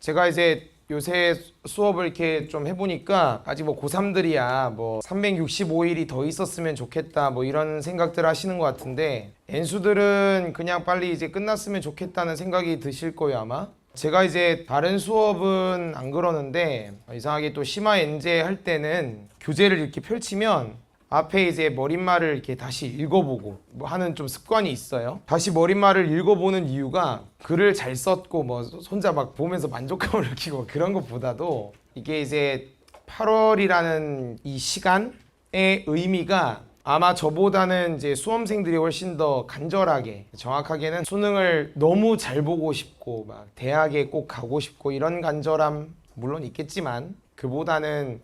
제가 이제 요새 수업을 이렇게 좀 해보니까 아직 뭐 고3들이야 뭐 365일이 더 있었으면 좋겠다 뭐 이런 생각들 하시는 것 같은데 N수들은 그냥 빨리 이제 끝났으면 좋겠다는 생각이 드실 거예요 아마? 제가 이제 다른 수업은 안 그러는데 이상하게 또 심화 엔제 할 때는 교재를 이렇게 펼치면 앞에 이제 머릿말을 이렇게 다시 읽어보고 뭐 하는 좀 습관이 있어요. 다시 머릿말을 읽어보는 이유가 글을 잘 썼고 뭐 혼자 막 보면서 만족감을 느끼고 그런 것보다도 이게 이제 8월이라는 이 시간의 의미가 아마 저보다는 이제 수험생들이 훨씬 더 간절하게 정확하게는 수능을 너무 잘 보고 싶고 막 대학에 꼭 가고 싶고 이런 간절함 물론 있겠지만 그보다는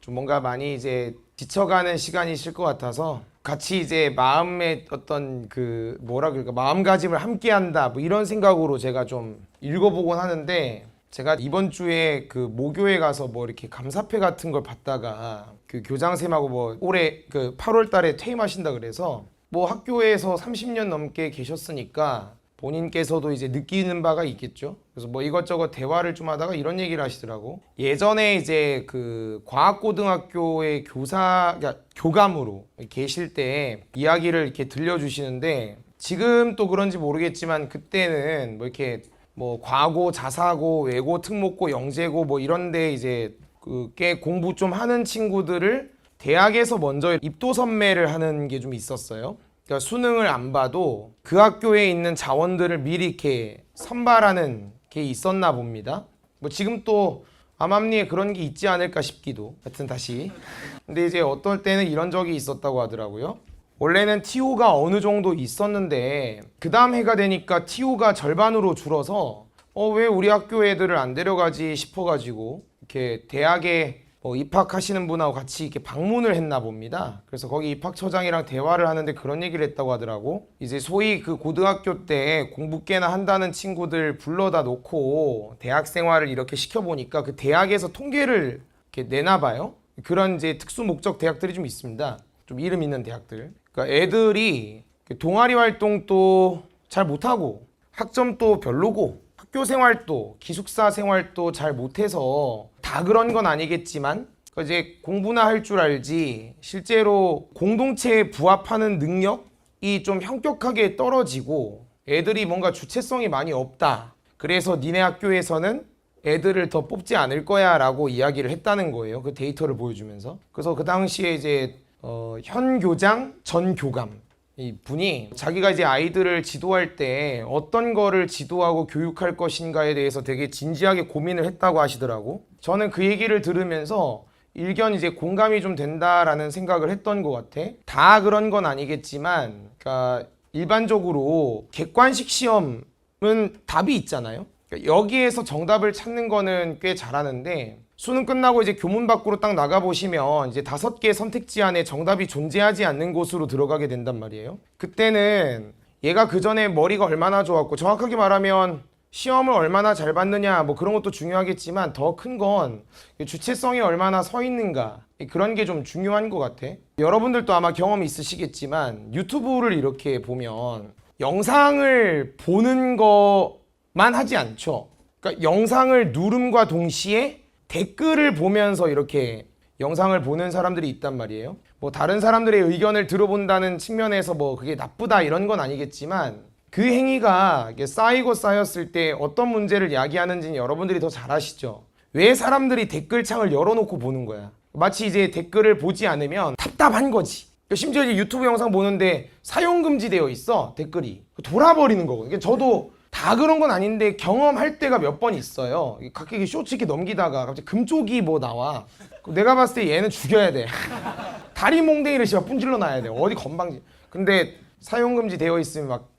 좀 뭔가 많이 이제 지쳐가는 시간이실 것 같아서 같이 이제 마음의 어떤 그 뭐라 그럴까? 마음가짐을 함께한다. 뭐 이런 생각으로 제가 좀 읽어보곤 하는데 제가 이번 주에 그 모교에 가서 뭐 이렇게 감사패 같은 걸 받다가 그 교장쌤하고 뭐 올해 그 8월 달에 퇴임하신다 그래서 뭐 학교에서 30년 넘게 계셨으니까 본인께서도 이제 느끼는 바가 있겠죠. 그래서 뭐 이것저것 대화를 좀 하다가 이런 얘기를 하시더라고. 예전에 이제 그 과학고등학교의 교사, 그러니까 교감으로 계실 때 이야기를 이렇게 들려주시는데 지금 또 그런지 모르겠지만 그때는 뭐 이렇게 뭐 과고, 자사고, 외고, 특목고, 영재고 뭐 이런데 이제 그 꽤 공부 좀 하는 친구들을 대학에서 먼저 입도 선매를 하는 게 좀 있었어요. 그러니까 수능을 안 봐도 그 학교에 있는 자원들을 미리 이렇게 선발하는 게 있었나 봅니다. 뭐 지금 또 암암리에 그런 게 있지 않을까 싶기도. 하여튼 다시. 근데 이제 어떨 때는 이런 적이 있었다고 하더라고요. 원래는 TO가 어느 정도 있었는데 그 다음 해가 되니까 TO가 절반으로 줄어서 어 왜 우리 학교 애들을 안 데려가지 싶어가지고 이렇게 대학에 뭐 입학하시는 분하고 같이 이렇게 방문을 했나 봅니다. 그래서 거기 입학처장이랑 대화를 하는데 그런 얘기를 했다고 하더라고. 이제 소위 그 고등학교 때 공부 꽤나 한다는 친구들 불러다 놓고 대학 생활을 이렇게 시켜보니까 그 대학에서 통계를 이렇게 내나 봐요. 그런 이제 특수 목적 대학들이 좀 있습니다. 좀 이름 있는 대학들. 그러니까 애들이 동아리 활동도 잘 못하고 학점도 별로고 학교 생활도 기숙사 생활도 잘 못해서 다 그런 건 아니겠지만 그 이제 공부나 할 줄 알지 실제로 공동체에 부합하는 능력이 좀 현격하게 떨어지고 애들이 뭔가 주체성이 많이 없다. 그래서 니네 학교에서는 애들을 더 뽑지 않을 거야 라고 이야기를 했다는 거예요. 그 데이터를 보여주면서. 그래서 그 당시에 이제 어, 현 교장, 전 교감 이 분이 자기가 이제 아이들을 지도할 때 어떤 거를 지도하고 교육할 것인가에 대해서 되게 진지하게 고민을 했다고 하시더라고. 저는 그 얘기를 들으면서 일견 이제 공감이 좀 된다라는 생각을 했던 것 같아. 다 그런 건 아니겠지만, 그러니까 일반적으로 객관식 시험은 답이 있잖아요. 그러니까 여기에서 정답을 찾는 거는 꽤 잘하는데 수능 끝나고 이제 교문 밖으로 딱 나가 보시면 이제 다섯 개 선택지 안에 정답이 존재하지 않는 곳으로 들어가게 된단 말이에요. 그때는 얘가 그 전에 머리가 얼마나 좋았고 정확하게 말하면 시험을 얼마나 잘 봤느냐 뭐 그런 것도 중요하겠지만 더 큰 건 주체성이 얼마나 서 있는가 그런 게 좀 중요한 것 같아. 여러분들도 아마 경험이 있으시겠지만 유튜브를 이렇게 보면 영상을 보는 것만 하지 않죠. 그러니까 영상을 누름과 동시에 댓글을 보면서 이렇게 영상을 보는 사람들이 있단 말이에요. 뭐 다른 사람들의 의견을 들어본다는 측면에서 뭐 그게 나쁘다 이런 건 아니겠지만 그 행위가 쌓이고 쌓였을 때 어떤 문제를 야기하는지는 여러분들이 더 잘 아시죠. 왜 사람들이 댓글창을 열어놓고 보는 거야? 마치 이제 댓글을 보지 않으면 답답한 거지. 심지어 이제 유튜브 영상 보는데 사용 금지되어 있어 댓글이 돌아버리는 거거든요. 그러니까 저도 다 그런 건 아닌데 경험할 때가 몇 번 있어요. 가끔 쇼츠 이렇게 넘기다가 갑자기 금쪽이 뭐 나와. 내가 봤을 때 얘는 죽여야 돼. 다리 몽댕이를 씨발 분질러 놔야 돼. 어디 건방지. 근데 사용 금지 되어 있으면 막 어?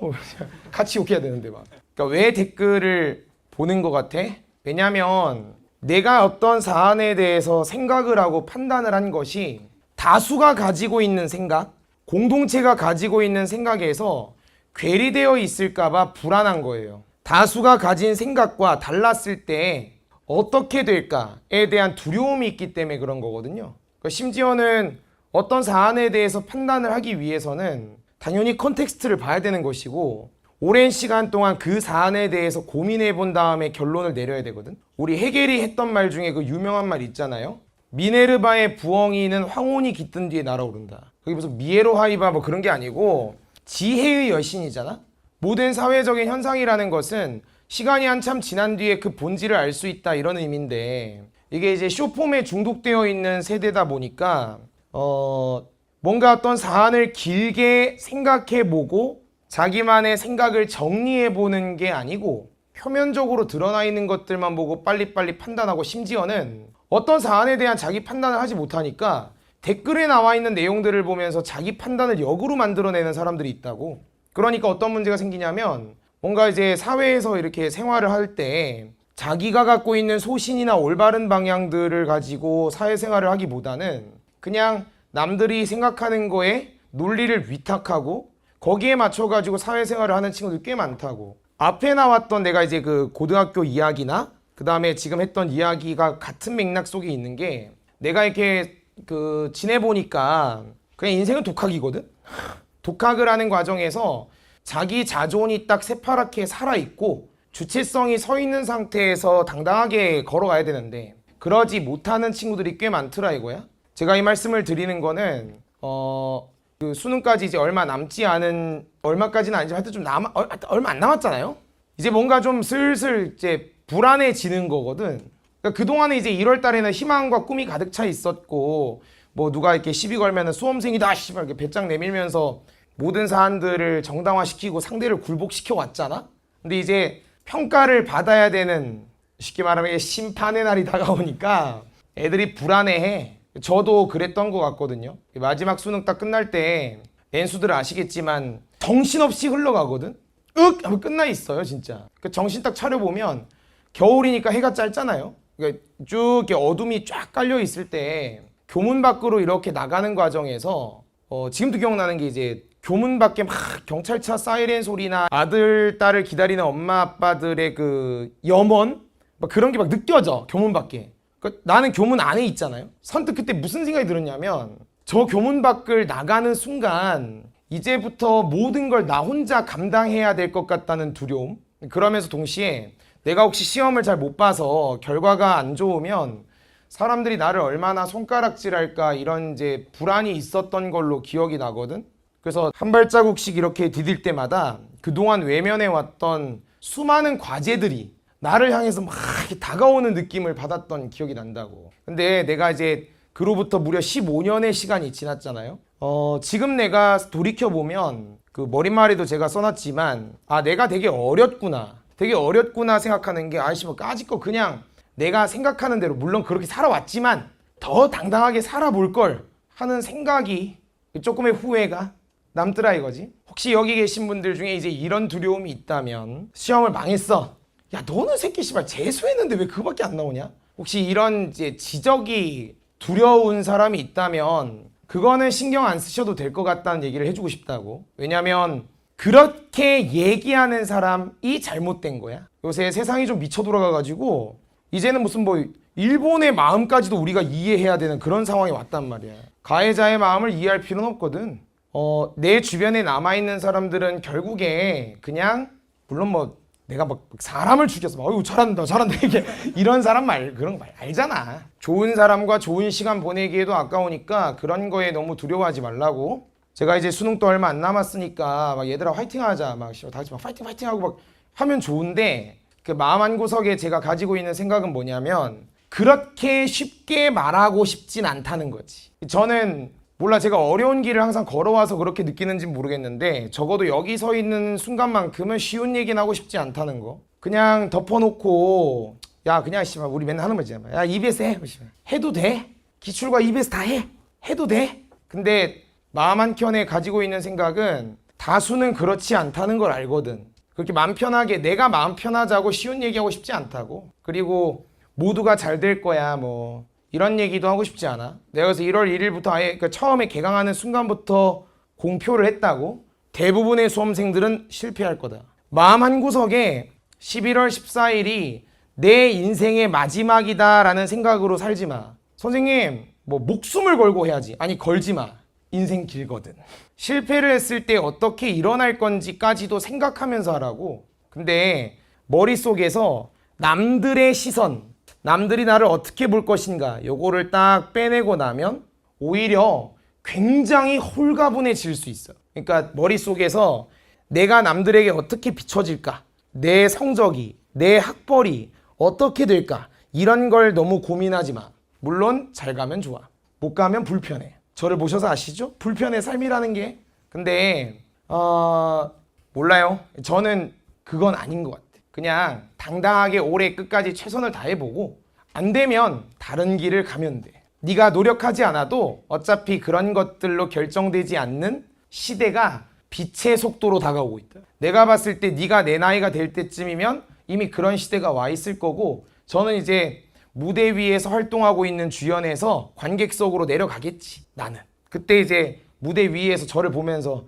같이 욕해야 되는데 막. 그러니까 왜 댓글을 보는 것 같아? 왜냐면 내가 어떤 사안에 대해서 생각을 하고 판단을 한 것이 다수가 가지고 있는 생각, 공동체가 가지고 있는 생각에서 괴리되어 있을까봐 불안한 거예요. 다수가 가진 생각과 달랐을 때 어떻게 될까에 대한 두려움이 있기 때문에 그런 거거든요. 그러니까 심지어는 어떤 사안에 대해서 판단을 하기 위해서는 당연히 컨텍스트를 봐야 되는 것이고 오랜 시간 동안 그 사안에 대해서 고민해 본 다음에 결론을 내려야 되거든. 우리 해겔이 했던 말 중에 그 유명한 말 있잖아요. 미네르바의 부엉이는 황혼이 깃든 뒤에 날아오른다. 그게 무슨 미에로 하이바 뭐 그런 게 아니고 지혜의 여신이잖아. 모든 사회적인 현상이라는 것은 시간이 한참 지난 뒤에 그 본질을 알 수 있다 이런 의미인데 이게 이제 쇼폼에 중독되어 있는 세대다 보니까 어 뭔가 어떤 사안을 길게 생각해 보고 자기만의 생각을 정리해 보는 게 아니고 표면적으로 드러나 있는 것들만 보고 빨리빨리 판단하고 심지어는 어떤 사안에 대한 자기 판단을 하지 못하니까 댓글에 나와 있는 내용들을 보면서 자기 판단을 역으로 만들어내는 사람들이 있다고. 그러니까 어떤 문제가 생기냐면 뭔가 이제 사회에서 이렇게 생활을 할 때 자기가 갖고 있는 소신이나 올바른 방향들을 가지고 사회생활을 하기보다는 그냥 남들이 생각하는 거에 논리를 위탁하고 거기에 맞춰가지고 사회생활을 하는 친구들 꽤 많다고. 앞에 나왔던 내가 이제 그 고등학교 이야기나 그 다음에 지금 했던 이야기가 같은 맥락 속에 있는 게 내가 이렇게 그 지내보니까 그냥 인생은 독학이거든? 독학을 하는 과정에서 자기 자존이 딱 새파랗게 살아있고 주체성이 서 있는 상태에서 당당하게 걸어가야 되는데 그러지 못하는 친구들이 꽤 많더라 이거야. 제가 이 말씀을 드리는 거는 어. 그 수능까지 이제 얼마 남지 않은 얼마까지는 아니지만 하여튼 좀 남아 얼- 하여튼 얼마 안 남았잖아요. 이제 뭔가 좀 슬슬 이제 불안해지는 거거든. 그러니까 그동안에 이제 1월 달에는 희망과 꿈이 가득 차 있었고 뭐 누가 이렇게 시비 걸면은 수험생이다 씨발 이렇게 배짱 내밀면서 모든 사안들을 정당화시키고 상대를 굴복시켜 왔잖아. 근데 이제 평가를 받아야 되는 쉽게 말하면 심판의 날이 다가오니까 애들이 불안해해. 저도 그랬던 것 같거든요. 마지막 수능 딱 끝날 때 엔수들 아시겠지만 정신없이 흘러가거든. 윽 하면 끝나 있어요 진짜. 그 정신 딱 차려 보면 겨울이니까 해가 짧잖아요. 그러니까 쭉 이렇게 어둠이 쫙 깔려 있을 때 교문 밖으로 이렇게 나가는 과정에서 어, 지금도 기억나는 게 이제 교문 밖에 막 경찰차 사이렌 소리나 아들 딸을 기다리는 엄마 아빠들의 그 염원 막 그런 게 막 느껴져 교문 밖에. 그 나는 교문 안에 있잖아요. 선뜻 그때 무슨 생각이 들었냐면 저 교문 밖을 나가는 순간 이제부터 모든 걸 나 혼자 감당해야 될 것 같다는 두려움. 그러면서 동시에 내가 혹시 시험을 잘 못 봐서 결과가 안 좋으면 사람들이 나를 얼마나 손가락질할까 이런 이제 불안이 있었던 걸로 기억이 나거든. 그래서 한 발자국씩 이렇게 디딜 때마다 그동안 외면해 왔던 수많은 과제들이 나를 향해서 막 이렇게 다가오는 느낌을 받았던 기억이 난다고. 근데 내가 이제 그로부터 무려 15년의 시간이 지났잖아요. 어, 지금 내가 돌이켜보면 그 머릿말에도 제가 써놨지만 아, 내가 되게 어렸구나. 되게 어렸구나 생각하는 게 아이씨 뭐 까짓 거 그냥 내가 생각하는 대로 물론 그렇게 살아왔지만 더 당당하게 살아볼 걸 하는 생각이 조금의 후회가 남더라 이거지. 혹시 여기 계신 분들 중에 이제 이런 두려움이 있다면 시험을 망했어. 야 너는 새끼 씨발 재수했는데 왜 그거밖에 안 나오냐? 혹시 이런 이제 지적이 두려운 사람이 있다면 그거는 신경 안 쓰셔도 될 것 같다는 얘기를 해주고 싶다고. 왜냐면 그렇게 얘기하는 사람이 잘못된 거야. 요새 세상이 좀 미쳐 돌아가가지고 이제는 무슨 뭐 일본의 마음까지도 우리가 이해해야 되는 그런 상황이 왔단 말이야. 가해자의 마음을 이해할 필요는 없거든. 어, 내 주변에 남아있는 사람들은 결국에 그냥 물론 뭐 내가 막 사람을 죽였어. 막, 어유 잘한다, 잘한다. 이게 이런 사람 말 그런 거 말 알잖아. 좋은 사람과 좋은 시간 보내기에도 아까우니까 그런 거에 너무 두려워하지 말라고. 제가 이제 수능도 얼마 안 남았으니까 막 얘들아 화이팅하자, 막 씨발 다 같이 막 파이팅 파이팅 하고 막 하면 좋은데 그 마음 한 구석에 제가 가지고 있는 생각은 뭐냐면 그렇게 쉽게 말하고 싶진 않다는 거지. 저는 몰라 제가 어려운 길을 항상 걸어와서 그렇게 느끼는지 모르겠는데 적어도 여기 서 있는 순간만큼은 쉬운 얘기는 하고 싶지 않다는 거. 그냥 덮어놓고 야 그냥 씨발 우리 맨날 하는 거지. 야 EBS 해. 씨발. 해도 돼. 기출과 EBS 다 해. 해도 돼. 근데 마음 한켠에 가지고 있는 생각은 다수는 그렇지 않다는 걸 알거든. 그렇게 마음 편하게 내가 마음 편하자고 쉬운 얘기하고 싶지 않다고. 그리고 모두가 잘 될 거야 뭐 이런 얘기도 하고 싶지 않아. 내가 그래서 1월 1일부터 아예 그 처음에 개강하는 순간부터 공표를 했다고. 대부분의 수험생들은 실패할 거다. 마음 한 구석에 11월 14일이 내 인생의 마지막이다라는 생각으로 살지 마. 선생님, 뭐 목숨을 걸고 해야지. 아니 걸지 마. 인생 길거든. 실패를 했을 때 어떻게 일어날 건지까지도 생각하면서 하라고. 근데 머릿속에서 남들의 시선, 남들이 나를 어떻게 볼 것인가, 요거를 딱 빼내고 나면 오히려 굉장히 홀가분해질 수 있어. 그러니까 머릿속에서 내가 남들에게 어떻게 비춰질까, 내 성적이, 내 학벌이 어떻게 될까, 이런 걸 너무 고민하지 마. 물론 잘 가면 좋아. 못 가면 불편해. 저를 보셔서 아시죠? 불편의 삶이라는 게. 근데 어 몰라요. 저는 그건 아닌 것 같아. 그냥 당당하게 올해 끝까지 최선을 다해보고 안 되면 다른 길을 가면 돼. 네가 노력하지 않아도 어차피 그런 것들로 결정되지 않는 시대가 빛의 속도로 다가오고 있다. 내가 봤을 때 네가 내 나이가 될 때쯤이면 이미 그런 시대가 와 있을 거고 저는 이제 무대 위에서 활동하고 있는 주연에서 관객석으로 내려가겠지 나는 그때 이제 무대 위에서 저를 보면서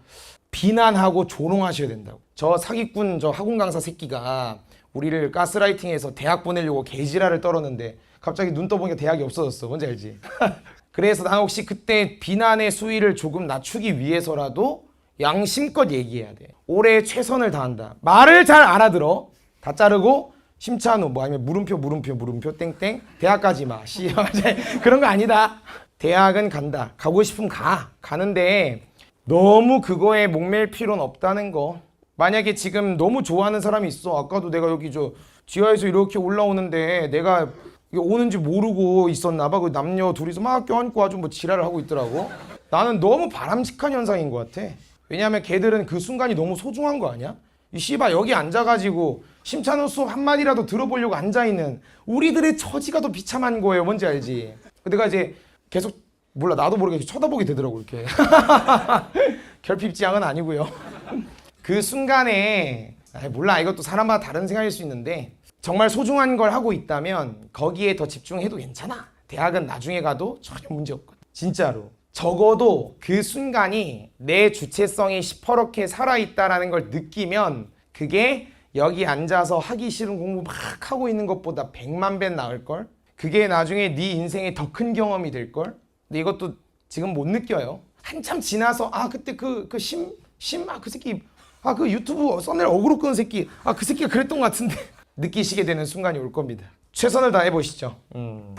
비난하고 조롱하셔야 된다고. 저 사기꾼 저 학원 강사 새끼가 우리를 가스라이팅해서 대학 보내려고 개지랄을 떨었는데 갑자기 눈 떠보니까 대학이 없어졌어. 뭔지 알지? 그래서 난 혹시 그때 비난의 수위를 조금 낮추기 위해서라도 양심껏 얘기해야 돼. 올해 최선을 다한다. 말을 잘 알아들어. 다 자르고 심찬우 뭐 아니면 물음표 물음표 물음표 땡땡 대학까지 마. 씨. 그런 거 아니다. 대학은 간다. 가고 싶으면 가. 가는데 너무 그거에 목맬 필요는 없다는 거. 만약에 지금 너무 좋아하는 사람이 있어. 아까도 내가 여기 저 지하에서 이렇게 올라오는데 내가 오는지 모르고 있었나 봐 그 남녀 둘이서 막 껴안고 아주 뭐 지랄을 하고 있더라고. 나는 너무 바람직한 현상인 것 같아. 왜냐하면 걔들은 그 순간이 너무 소중한 거 아니야? 이 씨발 여기 앉아가지고 심찬호 수업 한마디라도 들어보려고 앉아있는 우리들의 처지가 더 비참한 거예요. 뭔지 알지? 내가 이제 계속 몰라 나도 모르게 쳐다보게 되더라고 이렇게. 결핍지향은 아니고요. 그 순간에 몰라 이것도 사람마다 다른 생각일 수 있는데 정말 소중한 걸 하고 있다면 거기에 더 집중해도 괜찮아. 대학은 나중에 가도 전혀 문제 없거든. 진짜로. 적어도 그 순간이 내 주체성이 시퍼렇게 살아있다라는 걸 느끼면 그게 여기 앉아서 하기 싫은 공부 막 하고 있는 것보다 백만 배 나을걸? 그게 나중에 네 인생의 더 큰 경험이 될걸? 근데 이것도 지금 못 느껴요. 한참 지나서 아 그때 그그아그 새끼 아 그 유튜브 썸네일 어그로 끄는 새끼 아 그 새끼가 그랬던 것 같은데 느끼시게 되는 순간이 올 겁니다. 최선을 다해 보시죠. 음.